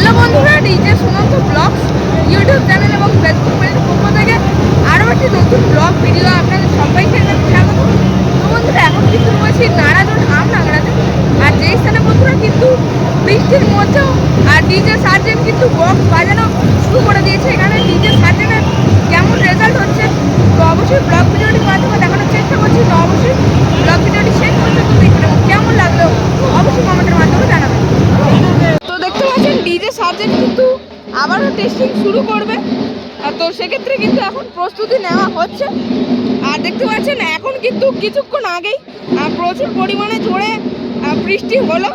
Hello বন্ধুরা DJ Sumanta blogs YouTube channel এবং Facebook পেজের পক্ষ থেকে আরও একটি নতুন ব্লগ ভিডিও আপনাদের সবাইকে স্বাগত। তো বন্ধুরা, এখন কিন্তু রয়েছি নারাজন আমনাগড়াতে আর যেই স্থানে বন্ধুরা কিন্তু বৃষ্টির মধ্যেও আর ডিজে সার্জেন কিন্তু বক্স বাজানো শুরু করে দিয়েছে। এখানে ডিজে সার্জেনের কেমন রেজাল্ট হচ্ছে? তো অবশ্যই ব্লগ ভিডিওটির মাধ্যমে দেখানোর চেষ্টা করছি। তো অবশ্যই ব্লগ ভিডিওটি শেষ দেখবেন এবং কেমন লাগল অবশ্যই কমেন্টের মাধ্যমে জানাবেন তো দেখতে পাচ্ছেন ডিজে সার্জেন্ট কিন্তু আবারও টেস্টিং শুরু করবে। তো সেক্ষেত্রে কিন্তু এখন প্রস্তুতি নেওয়া হচ্ছে। আর দেখতে পাচ্ছেন, এখন কিন্তু কিছুক্ষণ আগেই প্রচুর পরিমাণে জোরে বৃষ্টি হলো।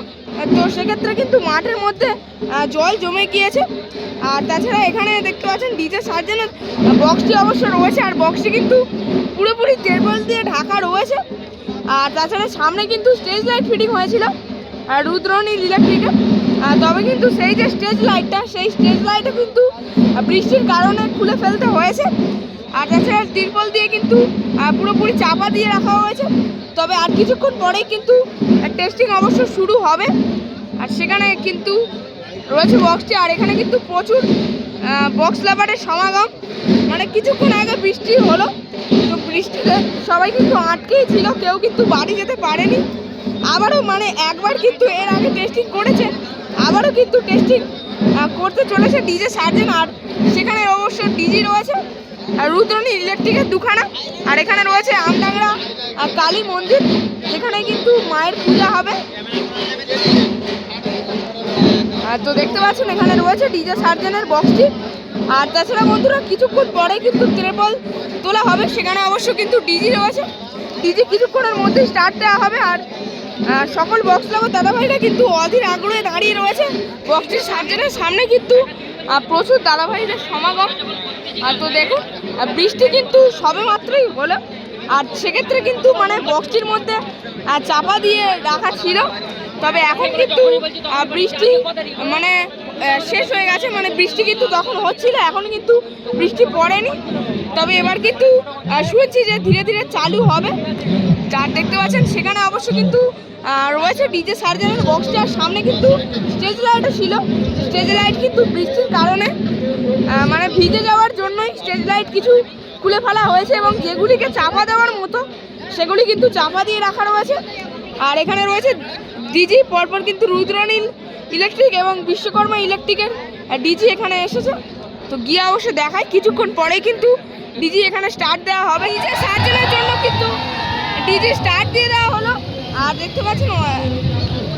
তো সেক্ষেত্রে কিন্তু মাঠের মধ্যে জল জমে গিয়েছে। আর তাছাড়া এখানে দেখতে পাচ্ছেন, ডিজে সার্জেনের বক্সটি অবশ্য রয়েছে। আর বক্সটি কিন্তু পুরোপুরি তেরপল দিয়ে ঢাকা রয়েছে। আর তাছাড়া সামনে কিন্তু স্টেজ লাইট ফিটিং হয়েছিল। আর রুদ্রনীল ইলেকট্রিকে তবে কিন্তু সেই যে স্টেজ লাইটটা সেই স্টেজ লাইটটা কিন্তু বৃষ্টির কারণে খুলে ফেলতে হয়েছে। আর তাছাড়া তিরপল দিয়ে কিন্তু পুরোপুরি চাপা দিয়ে রাখা হয়েছে। তবে আর কিছুক্ষণ পরেই কিন্তু টেস্টিং অবশ্য শুরু হবে। আর সেখানে কিন্তু রয়েছে বক্সটি আর এখানে কিন্তু প্রচুর বক্স লাভারের সমাগম। মানে কিছুক্ষণ আগে বৃষ্টি হলো, তো বৃষ্টিতে সবাই কিন্তু আটকেই ছিল, কেউ কিন্তু বাড়ি যেতে পারেনি। আবারও মানে একবার কিন্তু এর আগে টেস্টিং করেছে। আবারও কিন্তু টেস্টিং করতে চলেছে ডিজে সার্জেন আর সেখানে অবশ্য ডিজি রয়েছে, আর রুদ্রনী ইলেকট্রিকের দুখানা, আর এখানে রয়েছে আমডাংরা কালী মন্দির, যেখানে কিন্তু মায়ের পূজা হবে। আর তো দেখতে পাচ্ছেন, এখানে রয়েছে ডিজে সার্জেনের বক্সটি আর তাছাড়া বন্ধুরা, কিছুক্ষণ পরে কিন্তু ত্রেপল তোলা হবে, সেখানে অবশ্য কিন্তু ডিজি রয়েছে। ডিজি কিছুক্ষণের মধ্যে স্টার্ট দেওয়া হবে, আর সকল বক্স লাগো দাদাভাইরা কিন্তু অধীর আগ্রহে দাঁড়িয়ে রয়েছে। বক্সটির সার্জেনের সামনে কিন্তু প্রচুর দাদাভাইদের সমাগম। আর তো দেখুন বৃষ্টি কিন্তু সবে মাত্রই হলো। আর সেক্ষেত্রে কিন্তু মানে বক্সটির মধ্যে চাপা দিয়ে রাখা ছিল। তবে এখন কিন্তু বৃষ্টি মানে শেষ হয়ে গেছে। মানে বৃষ্টি কিন্তু তখন হচ্ছিল, এখন কিন্তু বৃষ্টি পড়েনি। তবে এবার কিন্তু শুনছি যে ধীরে ধীরে চালু হবে। যার দেখতে পাচ্ছেন, সেখানে অবশ্য কিন্তু রয়েছে ডিজে সার্জেনের বক্সটি আর সামনে কিন্তু স্টেজ লাইটও ছিল। স্টেজ লাইট কিন্তু বৃষ্টির কারণে মানে ভিজে যাওয়ার জন্যই স্টেজ লাইট কিছু খুলে ফেলা হয়েছে এবং যেগুলিকে চাপা দেওয়ার মতো, সেগুলি কিন্তু চাপা দিয়ে রাখা রয়েছে। আর এখানে রয়েছে ডিজি, পরপর কিন্তু রুদ্রনীল ইলেকট্রিক এবং বিশ্বকর্মা ইলেকট্রিকের ডিজি এখানে এসেছে। তো গিয়ে অবশ্য দেখায় কিছুক্ষণ পরেই কিন্তু ডিজি এখানে স্টার্ট দেওয়া হবে। ডিজে সার্জেনের জন্য কিন্তু। ডিজি স্টার্ট দিয়ে দেওয়া হলো। আর দেখতে পাচ্ছেন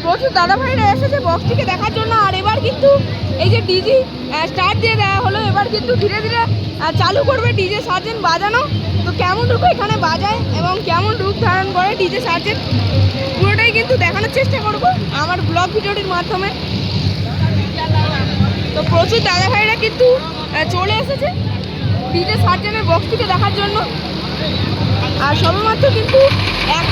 প্রচুর দাদা ভাইরা এসেছে বক্সটিকে দেখার জন্য। আর এবার কিন্তু এই যে ডিজি স্টার্ট দিয়ে দেওয়া হলো। এবার কিন্তু ধীরে ধীরে চালু করবে ডিজে সার্জেন বাজানো। তো কেমন রূপ এখানে বাজায় এবং কেমন রূপ ধারণ করে ডিজে সার্জেন পুরোটাই কিন্তু দেখানোর চেষ্টা করব আমার ব্লগ ভিডিওটির মাধ্যমে। তো প্রচুর দাদা ভাইরা কিন্তু চলে এসেছে। ডিজে সার্জেনের বক্সটিকে দেখার জন্য। আর সবেমাত্র কিন্তু এক